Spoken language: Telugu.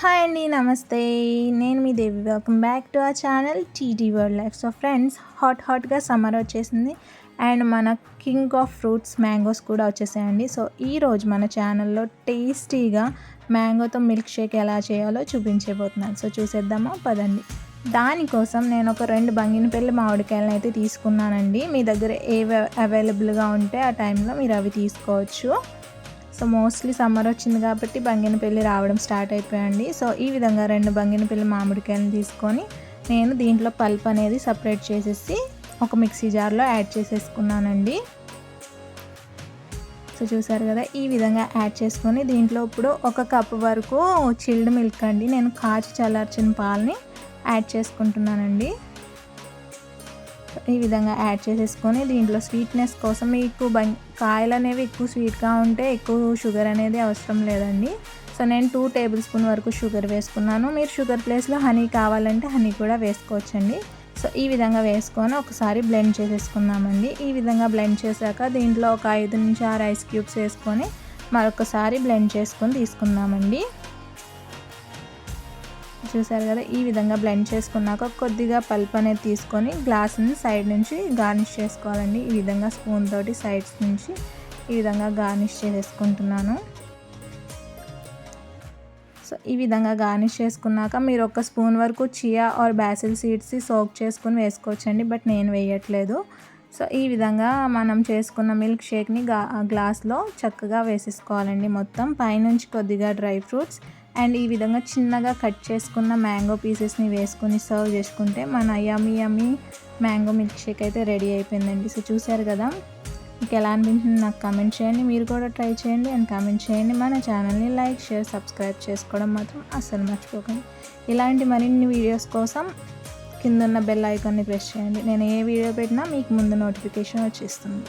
హాయ్ అండి నమస్తే. నేను మీ దేవి. వెల్కమ్ బ్యాక్ టు ఆ channel TT world life so friends hot హాట్గా సమ్మర్ వచ్చేసింది. అండ్ మన కింగ్ ఆఫ్ ఫ్రూట్స్ మ్యాంగోస్ కూడా వచ్చేసాయండి. సో ఈరోజు మన ఛానల్లో టేస్టీగా మ్యాంగోతో మిల్క్ షేక్ ఎలా చేయాలో చూపించబోతున్నాను. సో చూసేద్దామా? పదండి. దానికోసం నేను ఒక రెండు బంగినపల్లి మామిడికాయలను అయితే తీసుకున్నానండి. మీ దగ్గర ఏవి అవైలబుల్గా ఉంటే ఆ టైంలో మీరు అవి తీసుకోవచ్చు. సో మోస్ట్లీ సమ్మర్ వచ్చింది కాబట్టి బంగినపల్లి రావడం స్టార్ట్ అయిపోయండి. సో ఈ విధంగా రెండు బంగినపల్లి మామిడికాయలను తీసుకొని నేను దీంట్లో పల్ప్ అనేది సపరేట్ చేసేసి ఒక మిక్సీ జార్లో యాడ్ చేసేసుకున్నానండి. సో చూసారు కదా ఈ విధంగా యాడ్ చేసుకొని దీంట్లో ఇప్పుడు ఒక కప్ వరకు చిల్డ్ మిల్క్ అండి. నేను కాచి చల్లార్చిన పాలని యాడ్ చేసుకుంటున్నానండి. ఈ విధంగా యాడ్ చేసేసుకొని దీంట్లో స్వీట్నెస్ కోసం మీకు కాయలు అనేవి ఎక్కువ స్వీట్గా ఉంటే ఎక్కువ షుగర్ అనేది అవసరం లేదండి. సో నేను టూ టేబుల్ స్పూన్ వరకు షుగర్ వేసుకున్నాను. మీరు షుగర్ ప్లేస్లో హనీ కావాలంటే హనీ కూడా వేసుకోవచ్చండి. సో ఈ విధంగా వేసుకొని ఒకసారి బ్లెండ్ చేసేసుకుందామండి. ఈ విధంగా బ్లెండ్ చేశాక దీంట్లో ఒక ఐదు నుంచి ఆరు ఐస్ క్యూబ్స్ వేసుకొని మరొకసారి బ్లెండ్ చేసుకొని తీసుకుందామండి. చూసారు కదా ఈ విధంగా బ్లెండ్ చేసుకున్నాక కొద్దిగా పల్ప్ అనేది తీసుకొని గ్లాస్ని సైడ్ నుంచి గార్నిష్ చేసుకోవాలండి. ఈ విధంగా స్పూన్ తోటి సైడ్స్ నుంచి ఈ విధంగా గార్నిష్ చేసేసుకుంటున్నాను. సో ఈ విధంగా గార్నిష్ చేసుకున్నాక మీరు ఒక స్పూన్ వరకు chia or basil seeds soak చేసుకుని వేసుకోవచ్చండి బట్ నేను వేయట్లేదు. సో ఈ విధంగా మనం చేసుకున్న మిల్క్ షేక్ని గ్లాస్లో చక్కగా వేసేసుకోవాలండి మొత్తం. పైనుంచి కొద్దిగా డ్రై ఫ్రూట్స్ అండ్ ఈ విధంగా చిన్నగా కట్ చేసుకున్న మ్యాంగో పీసెస్ని వేసుకొని సర్వ్ చేసుకుంటే మన yummy yummy mango milkshake అయితే రెడీ అయిపోయిందండి. సో చూసారు కదా? మీకు ఎలా అనిపించింది నాకు కమెంట్ చేయండి. మీరు కూడా ట్రై చేయండి అండ్ కామెంట్ చేయండి. మన ఛానల్ని లైక్ షేర్ సబ్స్క్రైబ్ చేసుకోవడం మాత్రం అస్సలు మర్చిపోకండి. ఇలాంటి మరిన్ని వీడియోస్ కోసం కింద ఉన్న బెల్ ఐకాన్ని ప్రెస్ చేయండి. నేను ఏ వీడియో పెట్టినా మీకు ముందు నోటిఫికేషన్ వచ్చేస్తుంది.